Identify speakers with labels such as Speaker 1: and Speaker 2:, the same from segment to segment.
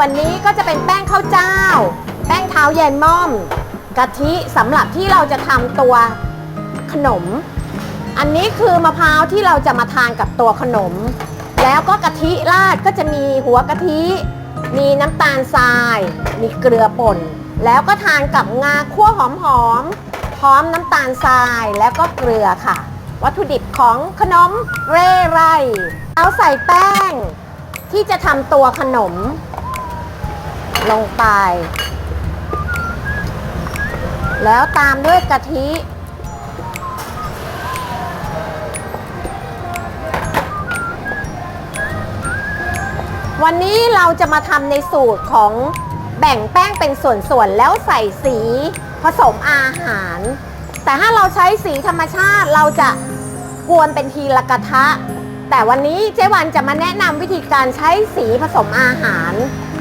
Speaker 1: วนนี้ก็จะเป็นแป้งข้าวเจ้า แป้งเท้าเย็นม่อม กะทิสำหรับที่เราจะทำตัวขนม อันนี้คือมะพร้าวที่เราจะมาทานกับตัวขนม แล้วก็กะทิราดก็จะมีหัวกะทิ มีน้ำตาลทราย มีเกลือป่น แล้วก็ทานกับงาคั่วหอมๆพร้อมน้ำตาลทรายแล้วก็เกลือค่ะ วัตถุดิบของขนมเร่ไรเอาใส่แป้งที่จะทำตัวขนม ลงไป แล้วตามด้วยกะทิ วันนี้เราจะมาทำในสูตรของแบ่งแป้งเป็นส่วนๆ แล้วใส่สีผสมอาหาร แต่ถ้าเราใช้สีธรรมชาติเราจะกวนเป็นทีละกระทะ แต่วันนี้เจ๊วันจะมาแนะนำวิธีการใช้สีผสมอาหาร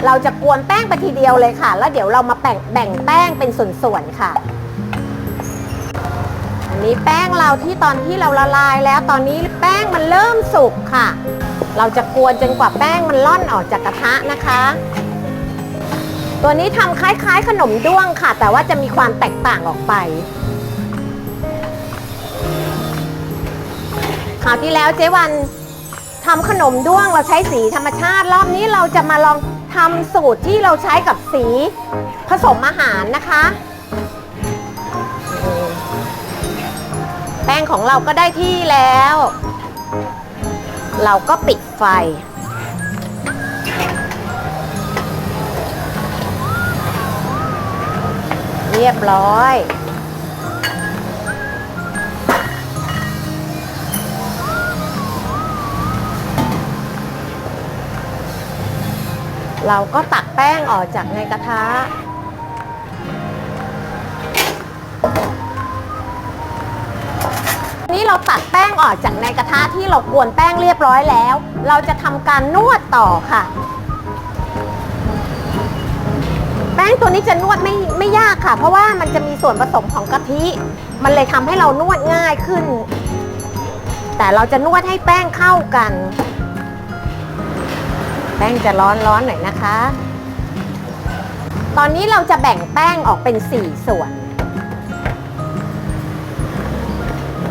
Speaker 1: เราจะกวนแป้งไปทีเดียวเลยค่ะ แล้วเดี๋ยวเรามาแบ่งแบ่งแป้งเป็นส่วนๆค่ะ อันนี้แป้งเราที่ตอนที่เราละลายแล้วตอนนี้แป้งมันเริ่มสุกค่ะ เราจะกวนจนกว่าแป้งมันล่อนออกจากกระทะนะคะ ตัวนี้ทำคล้ายๆ ขนมด้วงค่ะ แต่ว่าจะมีความแตกต่างออกไปคราวที่แล้วเจ๊วันทำขนมด้วงเราใช้สีธรรมชาติ รอบนี้เราจะมาลอง ทำสูตรที่เราใช้กับสีผสมอาหารนะคะ แป้งของเราก็ได้ที่แล้ว เราก็ปิดไฟ เรียบร้อย เราก็ตักแป้งออกจากในกระทะ นี่เราตัดแป้งออกจากในกระทะที่เรากวนแป้งเรียบร้อยแล้ว เราจะทำการนวดต่อค่ะ แป้งตัวนี้จะนวดไม่ไม่ยากค่ะ เพราะว่ามันจะมีส่วนผสมของกะทิ มันเลยทำให้เรานวดง่ายขึ้น แต่เราจะนวดให้แป้งเข้ากัน แป้งจะร้อนร้อนหน่อยนะคะ ตอนนี้เราจะแบ่งแป้งออกเป็น 4 ส่วน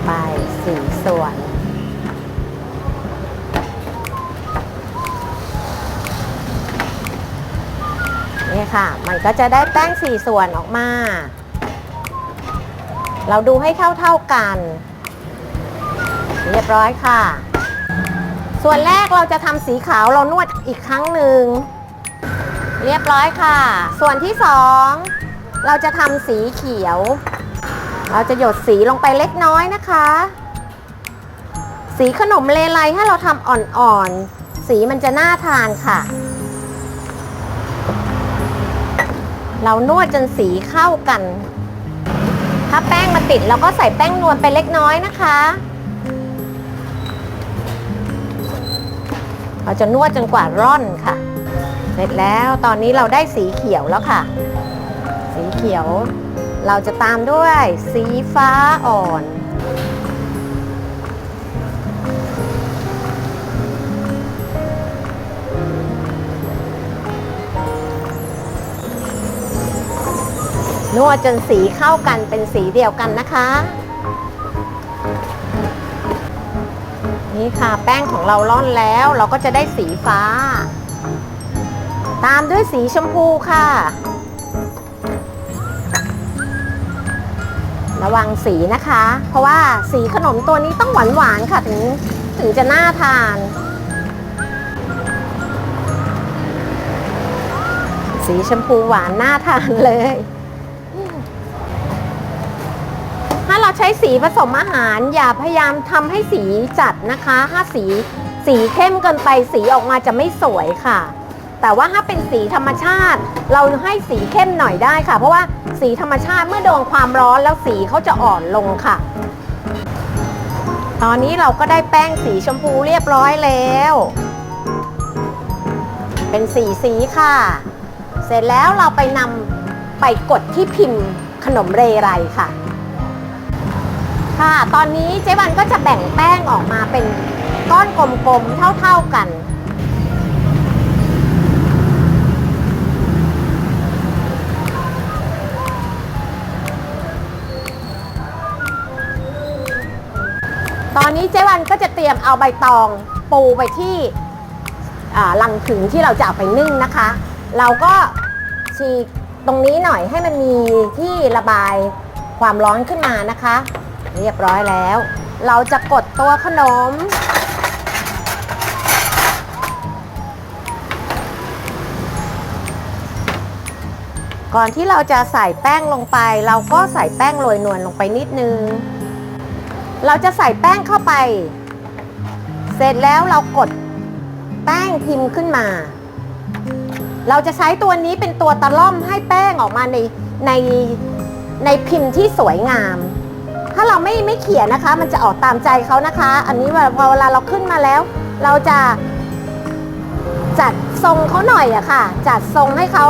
Speaker 1: ไปสี่ส่วน นี่ค่ะ มันก็จะได้แป้งสี่ส่วนออกมา เราดูให้เท่าเท่าๆกัน เรียบร้อยค่ะ ส่วนแรกเราจะทำสีขาวเรานวดอีกครั้งหนึ่ง เรียบร้อยค่ะ ส่วนที่สองเราจะทำสีเขียว เราจะหยดสีลงไปเล็กน้อยนะคะ สีขนมเลไลถ้าเราทำอ่อนๆ สีมันจะน่าทานค่ะ เรานวดจนสีเข้ากัน ถ้าแป้งมันติดเราก็ใส่แป้งนวลไปเล็กน้อยนะคะ เราจะนวดจนกว่าร่อนค่ะ เสร็จแล้วตอนนี้เราได้สีเขียวแล้วค่ะ สีเขียว เราจะตามด้วยสีฟ้าอ่อนนวดจนสีเข้ากันเป็นสีเดียวกันนะคะ นี่ค่ะแป้งของเราร่อนแล้วเราก็จะได้สีฟ้า ตามด้วยสีชมพูค่ะ ระวังสีนะคะ เพราะว่าสีขนมตัวนี้ต้องหวานหวานๆค่ะถึงถึงจะน่าทาน สีชมพูหวานน่าทานเลย ถ้าเราใช้สีผสมอาหาร อย่าพยายามทำให้สีจัดนะคะ ถ้าสีสีเข้มเกินไปสีออกมาจะไม่สวยค่ะ แต่ว่าถ้าเป็นสีธรรมชาติ เราให้สีเข้มหน่อยได้ค่ะ เพราะว่าสีธรรมชาติเมื่อโดนความร้อนแล้วสีเขาจะอ่อนลงค่ะ ตอนนี้เราก็ได้แป้งสีชมพูเรียบร้อยแล้ว เป็นสีสีค่ะ เสร็จแล้วเราไปนำไปกดที่พิมพ์ขนมเรไรค่ะ ค่ะ ตอนนี้เจ๊วันก็จะแบ่งแป้งออกมาเป็นก้อนกลมๆ เท่าๆกัน ตอนนี้เจ๊วันก็จะเตรียมเอาใบตองปูไปที่ลังถึงที่เราจะเอาไปนึ่งนะคะ เราก็ฉีกตรงนี้หน่อยให้มันมีที่ระบายความร้อนขึ้นมานะคะ เรียบร้อยแล้ว เราจะกดตัวขนม ก่อนที่เราจะใส่แป้งลงไป เราก็ใส่แป้งโรยนวลลงไปนิดนึง เราจะใส่แป้งเข้าไป เสร็จแล้วเรากดแป้งพิมพ์ขึ้นมา เราจะใช้ตัวนี้เป็นตัวตะล่อมให้แป้งออกมาในในในพิมพ์ที่สวยงาม ถ้าเราไม่ไม่เขียนนะคะ มันจะออกตามใจเขานะคะ อันนี้พอเวลาเราขึ้นมาแล้ว เราจะจัดทรงเขาหน่อยอะค่ะ จัดทรงให้เขา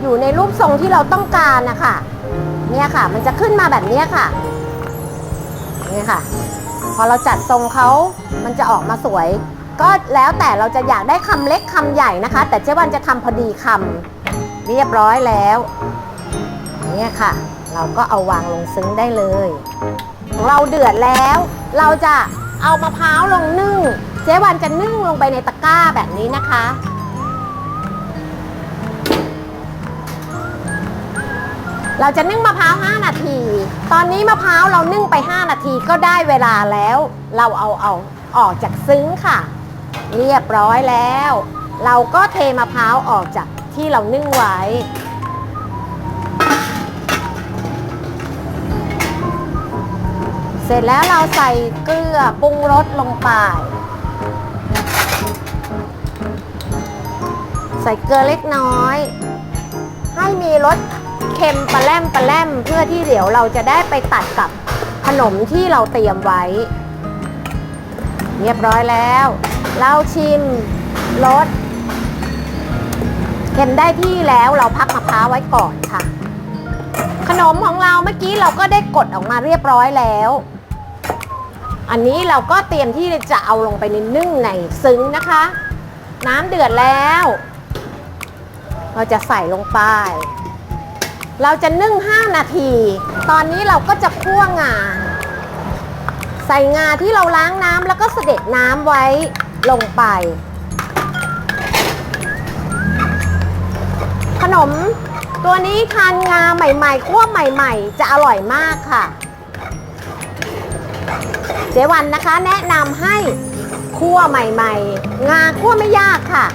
Speaker 1: อยู่ในรูปทรงที่เราต้องการนะคะเนี่ยค่ะ มันจะขึ้นมาแบบนี้ค่ะนี่ค่ะ พอเราจัดทรงเขามันจะออกมาสวย ก็แล้วแต่เราจะอยากได้คำเล็กคำใหญ่นะคะ แต่เจ๊วันจะทำพอดีคำเรียบร้อยแล้วเนี่ยค่ะ เราก็เอาวางลงซึ้งได้เลย เราเดือดแล้ว เราจะเอามะพร้าวลงนึ่ง เจ๊วันจะนึ่งลงไปในตะกร้าแบบนี้นะคะ เราจะนึ่งมะพร้าว 5 นาที ตอนนี้มะพร้าวเรานึ่งไป 5 นาทีก็ได้เวลาแล้ว เราเอาเอาออกจากซึ้งค่ะ เรียบร้อยแล้ว เราก็เทมะพร้าวออกจากที่เรานึ่งไว้ เสร็จแล้วเราใส่เกลือปรุงรสลงไป ใส่เกลือเล็กน้อย ให้มีรสเค็มปลาแรมปลาแรมเพื่อที่เดี๋ยวเราจะได้ไปตัดกับขนมที่เราเตรียมไว้ เรียบร้อยแล้ว เราชิมรสเค็มได้ที่แล้วเราพักมะพร้าวไว้ก่อนค่ะ ขนมของเราเมื่อกี้เราก็ได้กดออกมาเรียบร้อยแล้ว อันนี้เราก็เตรียมที่จะเอาลงไปในนึ่งในซึ้งนะคะ น้ำเดือดแล้ว เราจะใส่ลงไป เราจะนึ่ง 5 นาที ตอนนี้เราก็จะคั่วงา ใส่งาที่เราล้างน้ำแล้วก็เสด็จน้ำไว้ลงไป ขนมตัวนี้ทานงาใหม่ๆคั่วใหม่ ๆ จะอร่อยมากค่ะ เจวันนะคะ แนะนำให้คั่วใหม่ ๆ งาคั่วไม่ยากค่ะ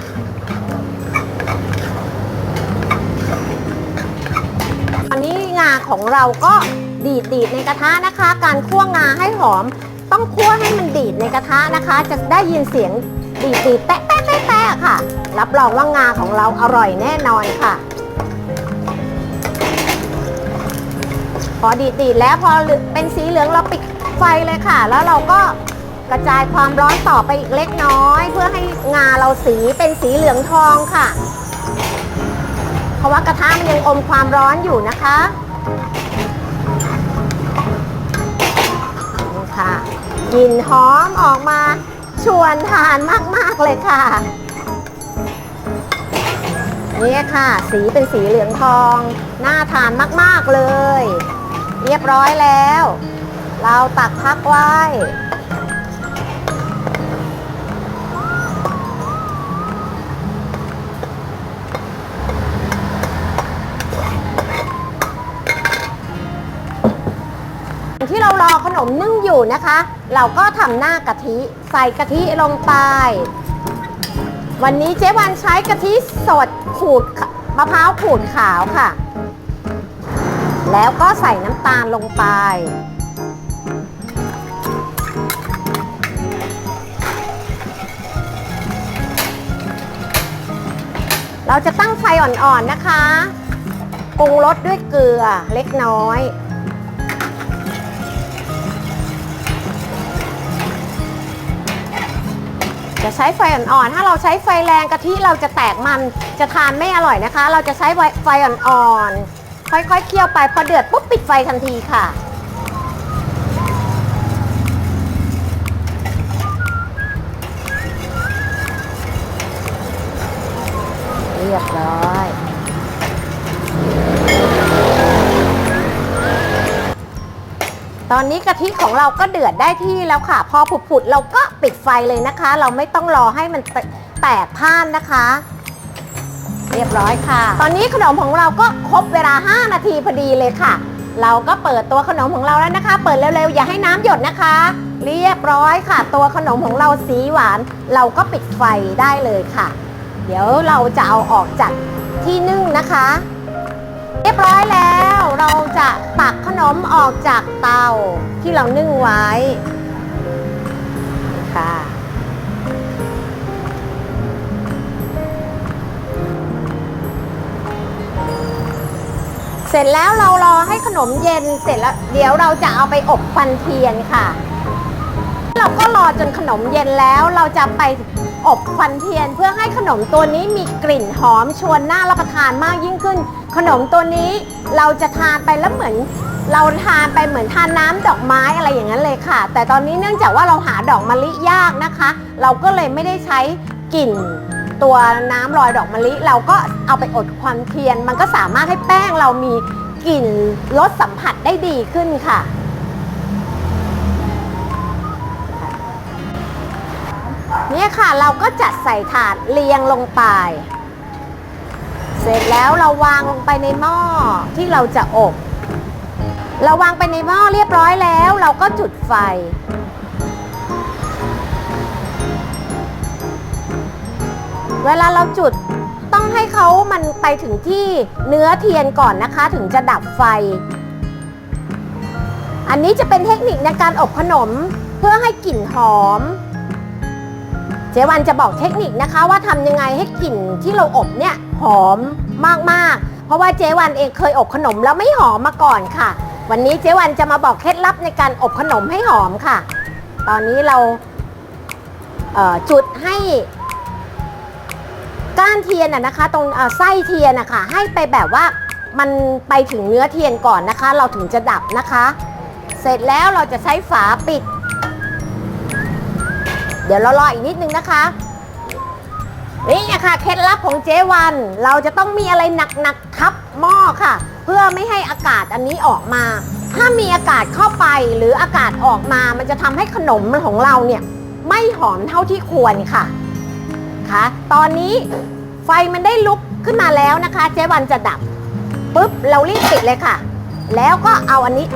Speaker 1: อันนี้งาของเราก็ดีดดีดในกระทะนะคะ การคั่วงาให้หอม ต้องคั่วให้มันดีดในกระทะนะคะ จะได้ยินเสียงดีดดีดแตะแตะแตะแตะค่ะ รับรองว่างาของเราอร่อยแน่นอนค่ะ พอดีดดีดแล้วพอเป็นสีเหลืองเราปิด ไฟเลยค่ะ แล้วเราก็กระจายความร้อนต่อไปอีกเล็กน้อย เพื่อให้งาเราสีเป็นสีเหลืองทองค่ะ เพราะว่ากระทะมันยังอมความร้อนอยู่นะคะนี่ค่ะกลิ่นหอมออกมาชวนทานมาก ๆ เลยค่ะนี่ค่ะ สีเป็นสีเหลืองทอง น่าทานมาก ๆ เลย เรียบร้อยแล้ว เราตักพักไว้ ที่เรารอขนมนึ่งอยู่นะคะ เราก็ทำหน้ากะทิใส่กะทิลงไป วันนี้เจ๊วันใช้กะทิสดขูดมะพร้าวขูดขาวค่ะ แล้วก็ใส่น้ำตาลลงไป เราจะตั้งไฟอ่อนๆนะคะปรุงรสด้วยเกลือเล็กน้อย จะใช้ไฟอ่อนๆ ถ้าเราใช้ไฟแรงกะทิเราจะแตกมันจะทานไม่อร่อยนะคะ เราจะใช้ไฟอ่อนๆ ค่อยๆ เคี่ยวไปพอเดือดปุ๊บปิดไฟทันทีค่ะ รียบร้อย ตอนนี้กะทิของเราก็เดือดได้ที่แล้วค่ะ พอผุดๆเราก็ปิดไฟเลยนะคะ เราไม่ต้องรอให้มันแตแตกพ่านนะคะ เรียบร้อยค่ะ ตอนนี้ขนมของเราก็ครบเวลา 5 นาทีพอดีเลยค่ะ เราก็เปิดตัวขนมของเราแล้วนะคะ เปิดเร็วๆ อย่าให้น้ำหยดนะคะ เรียบร้อยค่ะ ตัวขนมของเราสีหวาน เราก็ปิดไฟได้เลยค่ะ เดี๋ยวเราจะเอาออกจากที่นึ่งนะคะ เรียบร้อยแล้วเราจะตักขนมออกจากเตาที่เรานึ่งไว้ค่ะเสร็จแล้วเรารอให้ขนมเย็นเสร็จแล้วเดี๋ยวเราจะเอาไปอบควันเทียนค่ะ เราก็รอจนขนมเย็นแล้วเราจะไป อบควันเทียน เพื่อให้ขนมตัวนี้มีกลิ่นหอมชวนน่ารับประทานมากยิ่งขึ้น ขนมตัวนี้เราจะทานไปแล้วเหมือน เราทานไปเหมือนทานน้ำดอกไม้อะไรอย่างนั้นเลยค่ะ แต่ตอนนี้เนื่องจากว่าเราหาดอกมะลิยากนะคะ เราก็เลยไม่ได้ใช้กลิ่นตัวน้ำลอยดอกมะลิเราก็เอาไปอดควันเทียน มันก็สามารถให้แป้งเรามีกลิ่นรสสัมผัสได้ดีขึ้นค่ะ เนี่ยค่ะเราก็จัดใส่ถาดเรียงลงไป เสร็จแล้วเราวางลงไปในหม้อที่เราจะอบ เราวางไปในหม้อเรียบร้อยแล้ว เราก็จุดไฟ เวลาเราจุดต้องให้เขามันไปถึงที่เนื้อเทียนก่อนนะคะ ถึงจะดับไฟ อันนี้จะเป็นเทคนิคในการอบขนมเพื่อให้กลิ่นหอม เจวันจะบอกเทคนิคนะคะ ว่าทำยังไงให้กลิ่นที่เราอบเนี่ยหอมมากๆ เพราะว่าเจวันเองเคยอบขนมแล้วไม่หอมมาก่อนค่ะ วันนี้เจวันจะมาบอกเคล็ดลับในการอบขนมให้หอมค่ะ ตอนนี้เราเจุดให้ก้านเทียนนะคะ ตรงไส้เทียนอะคะ่ะให้ไปแบบว่ามันไปถึงเนื้อเทียนก่อนนะคะ เราถึงจะดับนะคะ เสร็จแล้วเราจะใช้ฝาปิด ดี๋ยวเรารออีกนิดนึงนะคะ นี่นะคะเคล็ดลับของเจวัน เราจะต้องมีอะไรหนักๆทับหม้อค่ะ เพื่อไม่ให้อากาศอันนี้ออกมา ถ้ามีอากาศเข้าไปหรืออากาศออกมา มันจะทำให้ขนมของเราเนี่ยไม่หอมเท่าที่ควรค่ะค่ะตอนนี้ไฟมันได้ลุกขึ้นมาแล้วนะคะ เจวันจะดับปุ๊บเรารีบปิดเลยค่ะ แล้วก็เอาอันนี้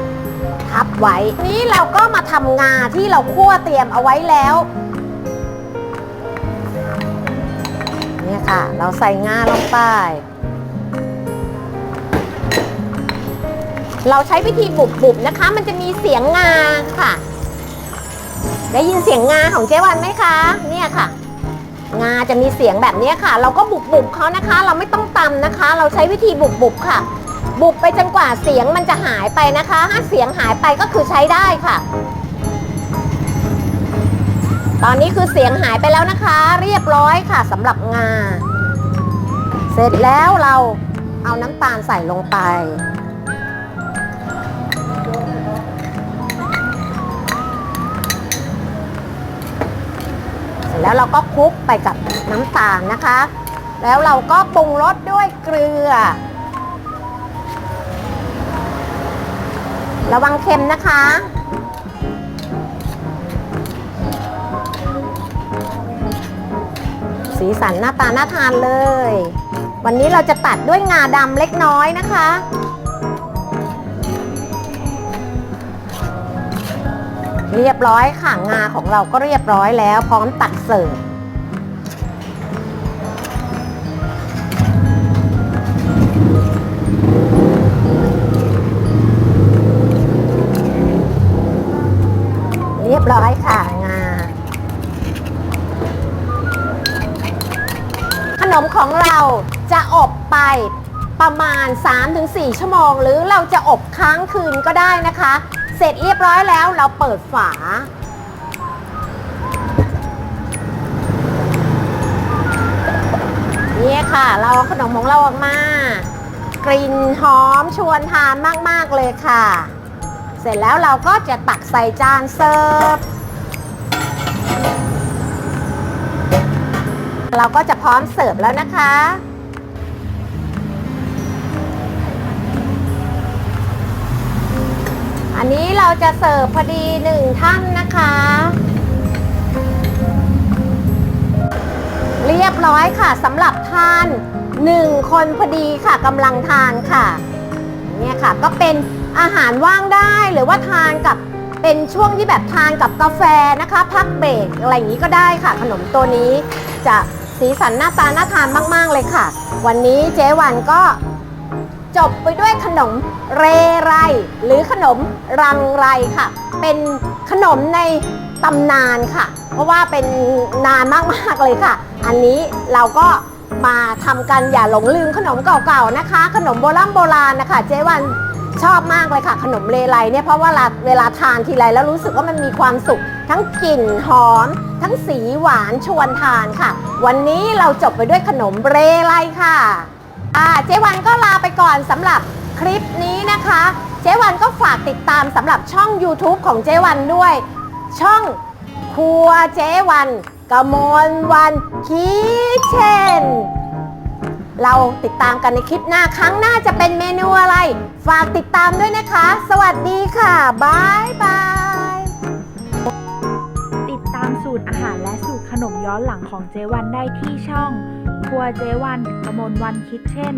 Speaker 1: ทับไว้ นี้เราก็มาทำงาที่เราคั่วเตรียมเอาไว้แล้ว เนี่ยค่ะ เราใส่งาลงไป เราใช้วิธีบุบๆนะคะ มันจะมีเสียงงาค่ะ ได้ยินเสียงงาของเจ๊วันไหมคะ เนี่ยค่ะ งาจะมีเสียงแบบนี้ค่ะ เราก็บุบบุบเขานะคะ เราไม่ต้องตำนะคะ เราใช้วิธีบุบบุบค่ะ บุบไปจนกว่าเสียงมันจะหายไปนะคะ ถ้าเสียงหายไปก็คือใช้ได้ค่ะ ตอนนี้คือเสียงหายไปแล้วนะคะ เรียบร้อยค่ะสำหรับงา เสร็จแล้วเราเอาน้ำตาลใส่ลงไป เสร็จแล้วเราก็คลุกไปกับน้ำตาลนะคะ แล้วเราก็ปรุงรสด้วยเกลือ ระวังเค็มนะคะ สีสันหน้าตาน่าทานเลย วันนี้เราจะตัดด้วยงาดำเล็กน้อยนะคะ เรียบร้อยค่ะงาของเราก็เรียบร้อยแล้ว พร้อมตักเสิร์ฟ จะอบไปประมาณ 3-4 ชั่วโมง หรือเราจะอบค้างคืนก็ได้นะคะ เสร็จเรียบร้อยแล้วเราเปิดฝา เนี่ยค่ะ เราเอาขนมของเราออกมา กลิ่นหอมชวนทานมาก ๆ เลยค่ะ เสร็จแล้วเราก็จะตักใส่จานเสิร์ฟเราก็จะพร้อมเสิร์ฟแล้วนะคะ อันนี้เราจะเสิร์ฟพอดีหนึ่งท่านนะคะ เรียบร้อยค่ะสำหรับทานหนึ่งคนพอดีค่ะกำลังทานค่ะเนี่ยค่ะก็เป็นอาหารว่างได้หรือว่าทานกับเป็นช่วงที่แบบทานกับกาแฟนะคะ พักเบรกอะไรอย่างนี้ก็ได้ค่ะ ขนมตัวนี้จะสีสันหน้าตาน่าทานมาก ๆ เลยค่ะ วันนี้เจ๊วันก็ จบไปด้วยขนมเรไร หรือขนมรังไรค่ะ เป็นขนมในตำนานค่ะ เพราะว่าเป็นนานมาก ๆ เลยค่ะ อันนี้เราก็มาทำกันอย่าหลงลืมขนมเก่าๆนะคะ ขนมโบราณโบราณนะคะเจ๊วันชอบมากเลยค่ะ ขนมเรไรเนี่ยเพราะว่าเวลาเวลาทานทีไรแล้วรู้สึกว่ามันมีความสุข ทั้งกลิ่นหอม ทั้งสีหวานชวนทานค่ะ วันนี้เราจบไปด้วยขนมเรไรค่ะ อ่าเจ๊วันก็ลาไปก่อนสำหรับคลิปนี้นะคะ เจ๊วันก็ฝากติดตามสำหรับช่อง YouTube ของเจ๊วันด้วย ช่องครัวเจ๊วันกมลวันคิเชนเราติดตามกันในคลิปหน้าครั้งหน้าจะเป็นเมนูอะไร ฝากติดตามด้วยนะคะ สวัสดีค่ะ บ๊ายบาย
Speaker 2: ติดตามสูตรอาหาร นมย้อนหลังของเจวันได้ที่ช่อง ครัวเจวันกมลวันคิดเช่น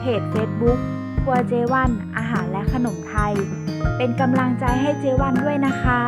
Speaker 2: เพจเฟซบุ๊กครัวเจวันอาหารและขนมไทย เป็นกำลังใจให้เจวันด้วยนะคะ